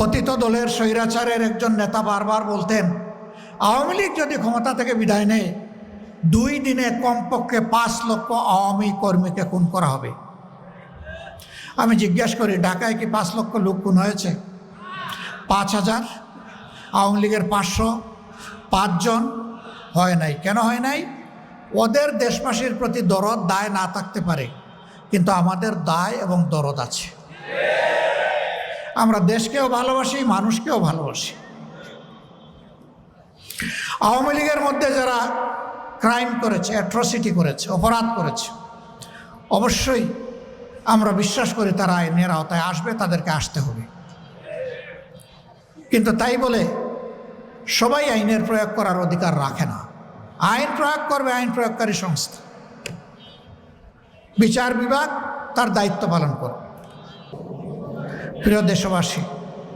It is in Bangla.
পতিত দলের স্বৈরাচারের একজন নেতা বারবার বলতেন, আওয়ামী লীগ যদি ক্ষমতা থেকে বিদায় নেয়, দুই দিনে কমপক্ষে পাঁচ লক্ষ আওয়ামী কর্মীকে খুন করা হবে। আমি জিজ্ঞাসা করি, ঢাকায় কি পাঁচ লক্ষ লোক খুন হয়েছে? পাঁচ হাজার, আওয়ামী লীগের পাঁচশো, পাঁচজন হয় নাই। কেন হয় নাই? ওদের দেশবাসীর প্রতি দরদ দায় না থাকতে পারে, কিন্তু আমাদের দায় এবং দরদ আছে। আমরা দেশকেও ভালোবাসি, মানুষকেও ভালোবাসি। আওয়ামী লীগের মধ্যে যারা ক্রাইম করেছে অ্যাট্রসিটি করেছে, অপরাধ করেছে, অবশ্যই আমরা বিশ্বাস করি তারা আইনের আওতায় আসবে, তাদেরকে আসতে হবে। কিন্তু তাই বলে সবাই আইনের প্রয়োগ করার অধিকার রাখে না। আইন প্রয়োগ করবে আইন প্রয়োগকারী সংস্থা। বিচার বিভাগ তার দায়িত্ব পালন করবে। প্রিয় দেশবাসী